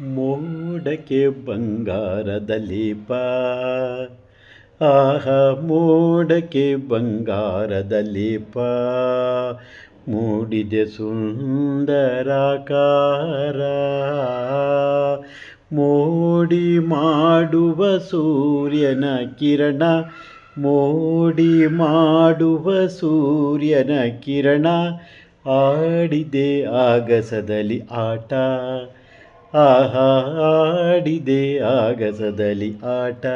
ಮೋಡಕ್ಕೆ ಬಂಗಾರದ ಲೇಪ ಆಹ, ಮೋಡಕ್ಕೆ ಬಂಗಾರದ ಲೇಪ ಮೂಡಿದೆ ಸುಂದರಾಕಾರ. ಮೋಡಿ ಮಾಡುವ ಸೂರ್ಯನ ಕಿರಣ. ಮೋಡಿ ಮಾಡುವ ಸೂರ್ಯನ ಕಿರಣ. ಆಡಿದೆ ಆಗಸದಲ್ಲಿ ಆಟ. ಆಹಾ, ಆಡಿದೆ ಆಗಸದಲ್ಲಿ ಆಟ.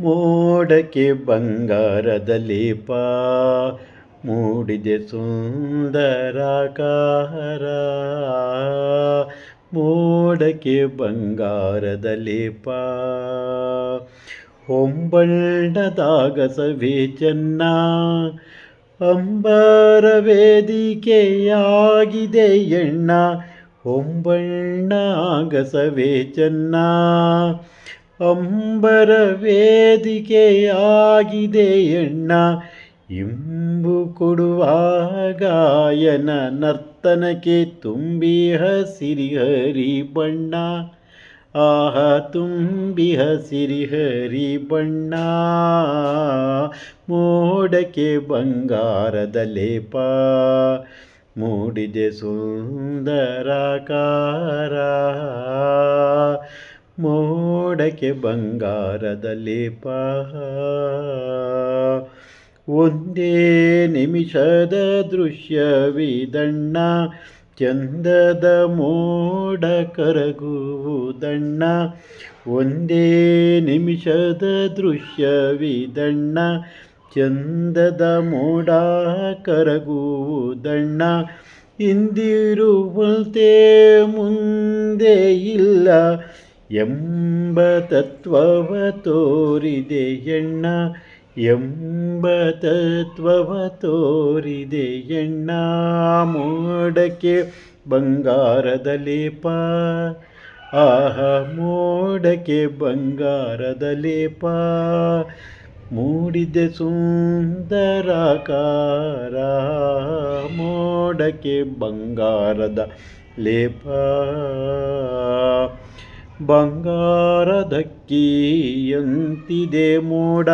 ಮೋಡಕ್ಕೆ ಬಂಗಾರದ ಲೇಪ ಮೂಡಿದೆ ಸುಂದರಾಕಾರ. ಮೋಡಕ್ಕೆ ಬಂಗಾರದ ಲೇಪ ಹೊಂಬಣ್ಣದಾಗಸವೇ ಚೆನ್ನ. ಅಂಬರ ವೇದಿಕೆಯಾಗಿದೆ ಎಣ್ಣ. ಹೊಂಬಣ್ಣ ಆಗಸವೇ ಚೆನ್ನ. ಅಂಬರ ವೇದಿಕೆಯಾಗಿದೆ ಎಣ್ಣ. ಇಂಬು ಕೊಡುವ ಗಾಯನ ನರ್ತನಕ್ಕೆ ತುಂಬಿ ಹಸಿರಿ ಹರಿ ಬಣ್ಣ. ಆಹ, ತುಂಬಿ ಹಸಿರಿ ಹರಿ ಬಣ್ಣ. ಮೋಡಕ್ಕೆ ಬಂಗಾರದ ಲೇಪ. ಮೂಡಿದೆ ಸುಂದರಾಕಾರ. ಮೋಡಕ್ಕೆ ಬಂಗಾರದ ಲೇಪ ಒಂದೇ ನಿಮಿಷದ ದೃಶ್ಯವಿದಣ್ಣ ಚಂದದ ಮೋಡ ಕರಗುವುದಣ್ಣ ಒಂದೇ ನಿಮಿಷದ ದೃಶ್ಯವಿದಣ್ಣ ಚಂದದ ಮೋಡ ಕರಗುವುದಣ್ಣ ಹಿಂದಿರುವಂತೆ ಮುಂದೆ ಇಲ್ಲ ಎಂಬ ತತ್ವವ ತೋರಿದೆ ಎಣ್ಣ, ಎಂಬ ತತ್ವವ ತೋರಿದೆ ಎಣ್ಣ, ಮೋಡಕ್ಕೆ ಬಂಗಾರದ ಲೇಪ ಆಹ ಮೋಡಕ್ಕೆ ಬಂಗಾರದ ಲೇಪ ಮೂಡಿದೆ ಸುಂದರಾಕಾರ, ಮೋಡಕ್ಕೆ ಬಂಗಾರದ ಲೇಪ ಬಂಗಾರದಕ್ಕಿಯಂತಿದೆ ಮೋಡ,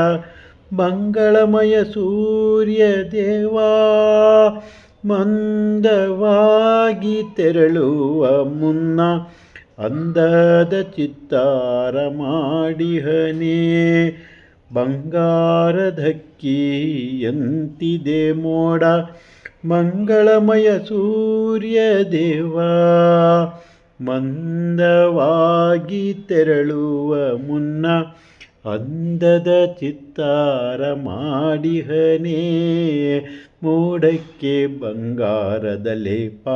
ಮಂಗಳಮಯ ಸೂರ್ಯ ದೇವಾ, ಮಂದವಾಗಿ ತೆರಳುವ ಮುನ್ನ ಅಂದದ ಚಿತ್ತಾರ ಮಾಡಿಹನೇ. ಬಂಗಾರದಕ್ಕಿಯಂತಿದೆ ಮೋಡ, ಮಂಗಳಮಯ ಸೂರ್ಯ ದೇವಾ, ಮಂದವಾಗಿ ತೆರಳುವ ಮುನ್ನ ಅಂದದ ಚಿತ್ತಾರ ಮಾಡಿಹನೇ, ಮೂಡಕ್ಕೆ ಬಂಗಾರದ ಲೇಪ.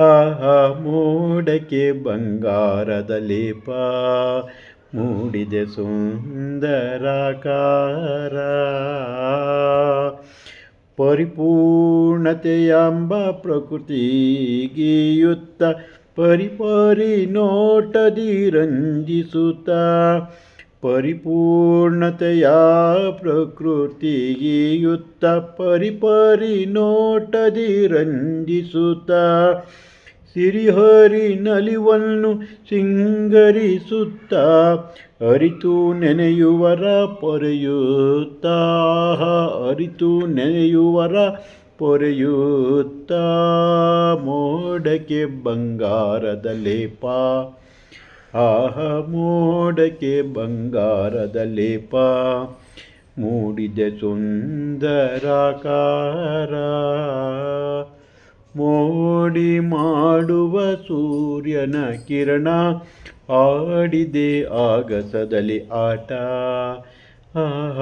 ಆಹಾ, ಮೂಡಕ್ಕೆ ಬಂಗಾರದ ಲೇಪ. ಮೂಡಿದೆ ಸುಂದರಾಕಾರ. ಪರಿಪೂರ್ಣತೆಯಂಬ ಪ್ರಕೃತಿಗೀಯುತ್ತ ಪರಿಪರಿ ನೋಟದಿ ರಂಜಿಸುತ್ತ ಪರಿಪೂರ್ಣತೆಯ ಪ್ರಕೃತಿಗೀಯುತ್ತ ಪರಿಪರಿ ನೋಟದಿ ರಂಜಿಸುತ್ತ ಸಿರಿಹರಿ ನಲಿವನ್ನು ಸಿಂಗರಿಸುತ್ತ, ಅರಿತು ನೆನೆಯುವರ ಪೊರೆಯುತ್ತ, ಅರಿತು ನೆನೆಯುವರ ಪೊರೆಯುತ್ತ, ಮೋಡಕ್ಕೆ ಬಂಗಾರದ ಲೇಪ, ಆಹ, ಮೋಡಕ್ಕೆ ಬಂಗಾರದ ಲೇಪ, ಮೂಡಿದೆ ಸುಂದರಾಕಾರ. ಮೋಡಿ ಮಾಡುವ ಸೂರ್ಯನ ಕಿರಣ ಆಡಿದೆ ಆಗಸದಲ್ಲಿ ಆಟ.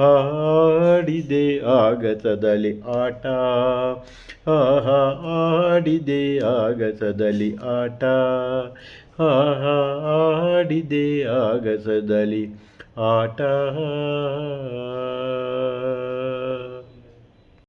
ಆಡಿದೆ ಆಗಸದಲ್ಲಿ ಆಟ. ಆಡಿದೆ ಆಗಸದಲ್ಲಿ ಆಟ. ಆಡಿದೆ ಆಗಸದಲ್ಲಿ ಆಟ.